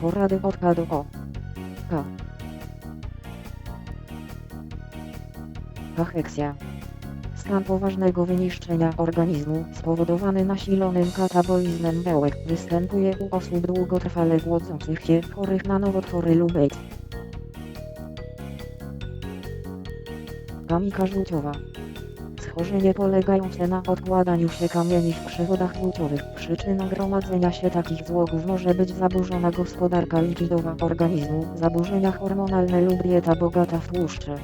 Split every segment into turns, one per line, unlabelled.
Porady od K do O. K. Kacheksja. Stan poważnego wyniszczenia organizmu spowodowany nasilonym katabolizmem białek występuje u osób długotrwale głodzących się, chorych na nowotwory lub AIDS. Gamika żółciowa. Schorzenie polegające na odkładaniu się kamieni w przewodach żółciowych. Przyczyną gromadzenia się takich złogów może być zaburzona gospodarka lipidowa organizmu, zaburzenia hormonalne lub dieta bogata w tłuszcze.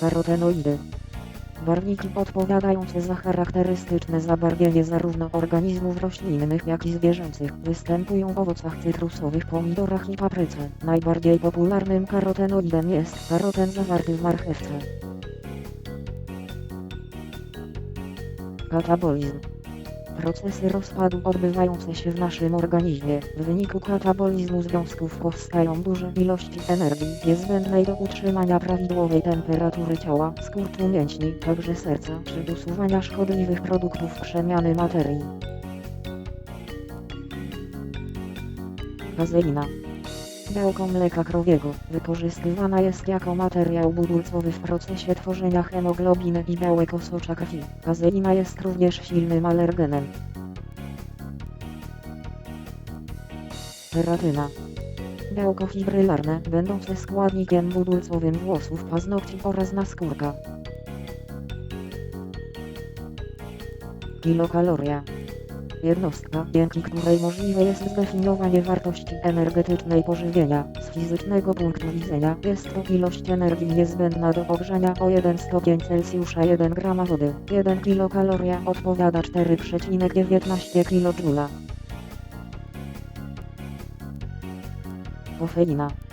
Karotenoidy. Barwniki odpowiadające za charakterystyczne zabarwienie zarówno organizmów roślinnych jak i zwierzęcych występują w owocach cytrusowych, pomidorach i papryce. Najbardziej popularnym karotenoidem jest karoten zawarty w marchewce. Katabolizm. Procesy rozpadu odbywające się w naszym organizmie. W wyniku katabolizmu związków powstają duże ilości energii niezbędnej do utrzymania prawidłowej temperatury ciała, skurczu mięśni, także serca, czy usuwania szkodliwych produktów przemiany materii. Kazeina. Białko mleka krowiego wykorzystywana jest jako materiał budulcowy w procesie tworzenia hemoglobiny i białek osocza krwi. Kazeina jest również silnym alergenem. Keratyna. Białko fibrylarne, będące składnikiem budulcowym włosów, paznokci oraz naskórka. Kilokaloria. Jednostka, dzięki której możliwe jest zdefiniowanie wartości energetycznej pożywienia. Z fizycznego punktu widzenia jest to ilość energii niezbędna do ogrzania o 1 stopień Celsjusza 1 grama wody. 1 kilokaloria odpowiada 4,19 kJ. Kofeina.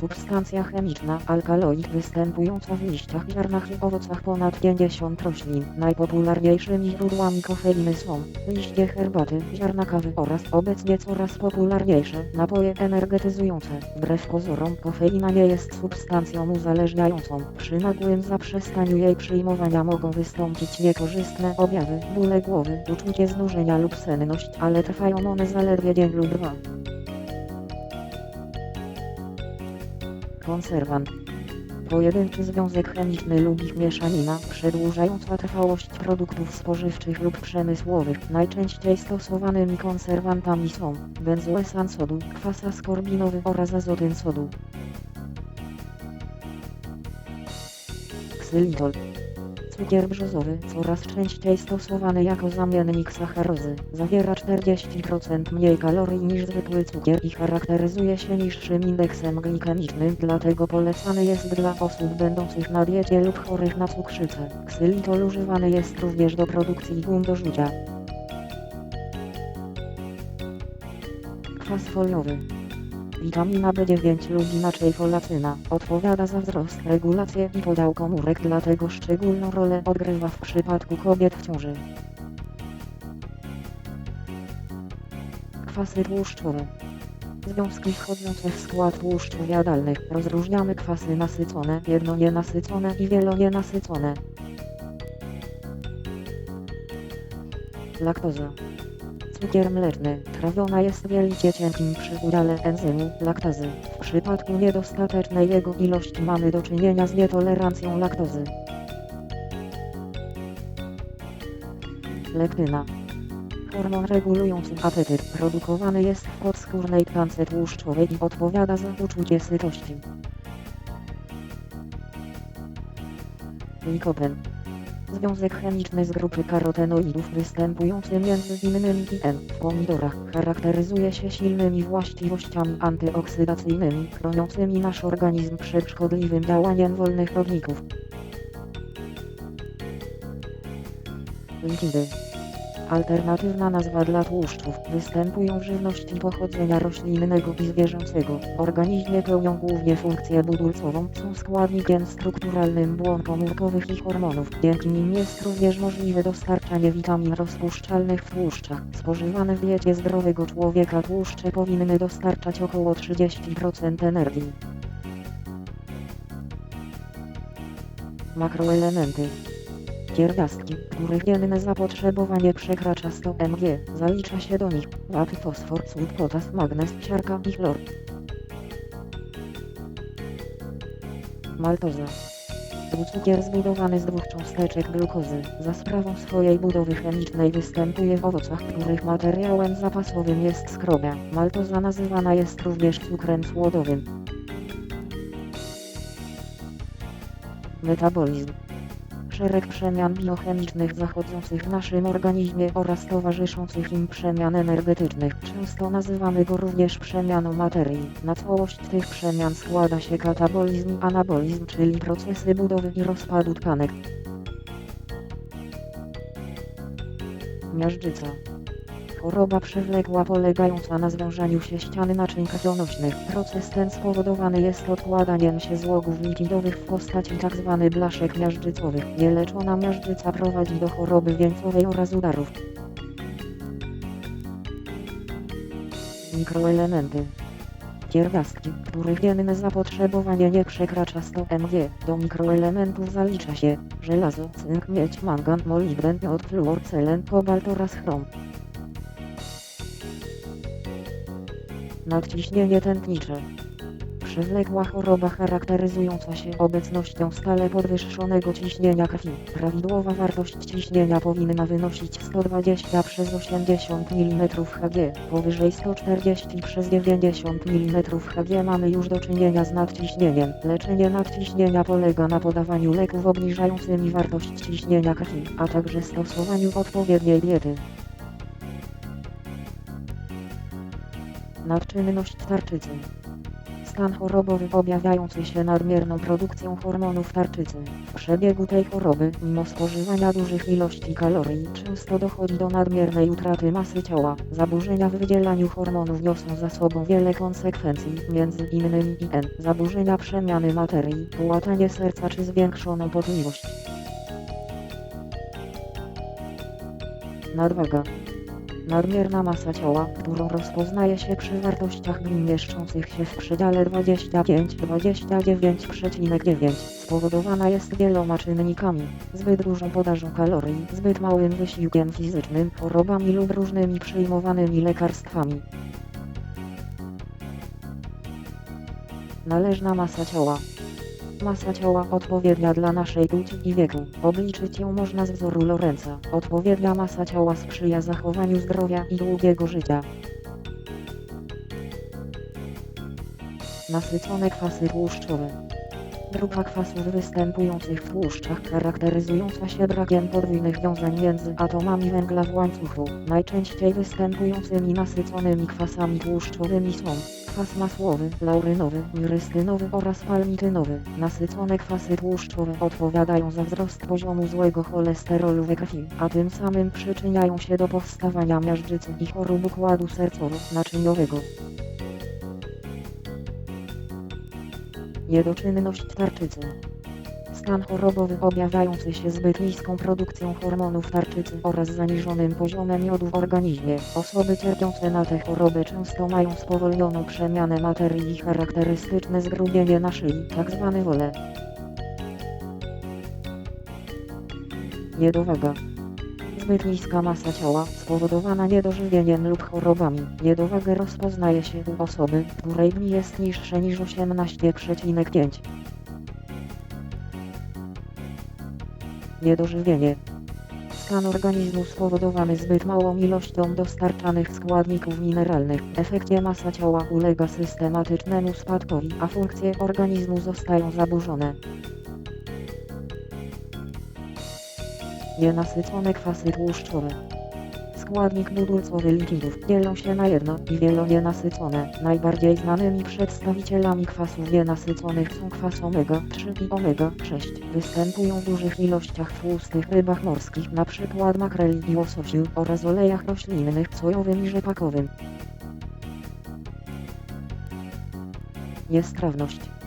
Substancja chemiczna, alkaloid występująca w liściach, ziarnach i owocach ponad 50 roślin. Najpopularniejszymi źródłami kofeiny są liście herbaty, ziarna kawy oraz obecnie coraz popularniejsze napoje energetyzujące. Wbrew pozorom kofeina nie jest substancją uzależniającą. Przy nagłym zaprzestaniu jej przyjmowania mogą wystąpić niekorzystne objawy, bóle głowy, uczucie znużenia lub senność, ale trwają one zaledwie dzień lub dwa. Konserwant. Pojedynczy związek chemiczny lub ich mieszanina, przedłużająca trwałość produktów spożywczych lub przemysłowych. Najczęściej stosowanymi konserwantami są benzoesan sodu, kwas askorbinowy oraz azotyn sodu. Ksylitol. Cukier brzozowy, coraz częściej stosowany jako zamiennik sacharozy, zawiera 40% mniej kalorii niż zwykły cukier i charakteryzuje się niższym indeksem glikemicznym, dlatego polecany jest dla osób będących na diecie lub chorych na cukrzycę. Ksylitol używany jest również do produkcji gum do rzucia. Kwas foliowy. Witamina B9 lub inaczej folacyna odpowiada za wzrost, regulację i podział komórek, dlatego szczególną rolę odgrywa w przypadku kobiet w ciąży. Kwasy tłuszczowe. Związki wchodzące w skład tłuszczów jadalnych rozróżniamy kwasy nasycone, jednonienasycone i wielonienasycone. Laktoza. Cukier mleczny trawiona jest w jelicie cienkim przy udziale enzymu laktazy. W przypadku niedostatecznej jego ilości mamy do czynienia z nietolerancją laktozy. Lektyna. Hormon regulujący apetyt produkowany jest w podskórnej tkance tłuszczowej i odpowiada za uczucie sytości. Likopen. Związek chemiczny z grupy karotenoidów występujący między innymi IN w pomidorach charakteryzuje się silnymi właściwościami antyoksydacyjnymi, chroniącymi nasz organizm przed szkodliwym działaniem wolnych ogników. Lipidy. Alternatywna nazwa dla tłuszczów występują w żywności pochodzenia roślinnego i zwierzęcego. Organizmie pełnią głównie funkcję budulcową, są składnikiem strukturalnym błon komórkowych i hormonów. Dzięki nim jest również możliwe dostarczanie witamin rozpuszczalnych w tłuszczach. Spożywane w diecie zdrowego człowieka tłuszcze powinny dostarczać około 30% energii. Makroelementy Pierwiastki, których dzienne zapotrzebowanie przekracza 100 mg, zalicza się do nich wapń, fosfor, sód, potas, magnez, siarka i chlor. Maltoza. To cukier zbudowany z dwóch cząsteczek glukozy. Za sprawą swojej budowy chemicznej występuje w owocach, których materiałem zapasowym jest skrobia. Maltoza nazywana jest również cukrem słodowym. Metabolizm. Szereg przemian biochemicznych zachodzących w naszym organizmie oraz towarzyszących im przemian energetycznych. Często nazywamy go również przemianą materii. Na całość tych przemian składa się katabolizm i anabolizm, czyli procesy budowy i rozpadu tkanek. Miażdżyca. Choroba przewlekła polegająca na zwężaniu się ściany naczyń krwionośnych. Proces ten spowodowany jest odkładaniem się złogów lipidowych w postaci tzw. blaszek miażdżycowych. Nieleczona miażdżyca prowadzi do choroby wieńcowej oraz udarów. Mikroelementy. Pierwiastki, których dzienne zapotrzebowanie nie przekracza 100 mg. Do mikroelementów zalicza się żelazo, cynk, miedź, mangan, molibden, jod, fluor, selen, kobalt oraz chrom. Nadciśnienie tętnicze. Przewlekła choroba charakteryzująca się obecnością stale podwyższonego ciśnienia krwi. Prawidłowa wartość ciśnienia powinna wynosić 120 przez 80 mm Hg. Powyżej 140 przez 90 mm Hg mamy już do czynienia z nadciśnieniem. Leczenie nadciśnienia polega na podawaniu leków obniżającymi wartość ciśnienia krwi, a także stosowaniu odpowiedniej diety. Nadczynność tarczycy. Stan chorobowy objawiający się nadmierną produkcją hormonów tarczycy. W przebiegu tej choroby, mimo spożywania dużych ilości kalorii, często dochodzi do nadmiernej utraty masy ciała. Zaburzenia w wydzielaniu hormonów niosą za sobą wiele konsekwencji, między innymi IN, zaburzenia przemiany materii, połatanie serca czy zwiększoną potliwość. Nadwaga. Nadmierna masa ciała, którą rozpoznaje się przy wartościach gmin mieszczących się w przedziale 25-29,9 spowodowana jest wieloma czynnikami, zbyt dużą podażą kalorii, zbyt małym wysiłkiem fizycznym, chorobami lub różnymi przyjmowanymi lekarstwami. Należna masa ciała Masa ciała odpowiednia dla naszej płci i wieku. Obliczyć ją można z wzoru Lorenza. Odpowiednia masa ciała sprzyja zachowaniu zdrowia i długiego życia. Nasycone kwasy tłuszczowe. Grupa kwasów występujących w tłuszczach charakteryzująca się brakiem podwójnych wiązań między atomami węgla w łańcuchu. Najczęściej występującymi nasyconymi kwasami tłuszczowymi są kwas masłowy, laurynowy, mirystynowy oraz palmitynowy. Nasycone kwasy tłuszczowe odpowiadają za wzrost poziomu złego cholesterolu we krwi, a tym samym przyczyniają się do powstawania miażdżycy i chorób układu sercowo-naczyniowego. Niedoczynność tarczycy. Stan chorobowy objawiający się zbyt niską produkcją hormonów tarczycy oraz zaniżonym poziomem jodu w organizmie. Osoby cierpiące na tę chorobę często mają spowolnioną przemianę materii i charakterystyczne zgrubienie na szyi, tzw. wole. Niedowaga. Zbyt niska masa ciała, spowodowana niedożywieniem lub chorobami. Niedowagę rozpoznaje się u osoby, której BMI jest niższe niż 18,5. Niedożywienie. Stan organizmu spowodowany zbyt małą ilością dostarczanych składników mineralnych. W efekcie masa ciała ulega systematycznemu spadkowi, a funkcje organizmu zostają zaburzone. Nienasycone kwasy tłuszczowe. Składnik budulcowy lipidów dzielą się na jedno i wielonienasycone. Najbardziej znanymi przedstawicielami kwasów nienasyconych są kwas omega-3 i omega-6. Występują w dużych ilościach w tłustych rybach morskich, np. makreli i łososiu, oraz olejach roślinnych, sojowym i rzepakowym. Niestrawność.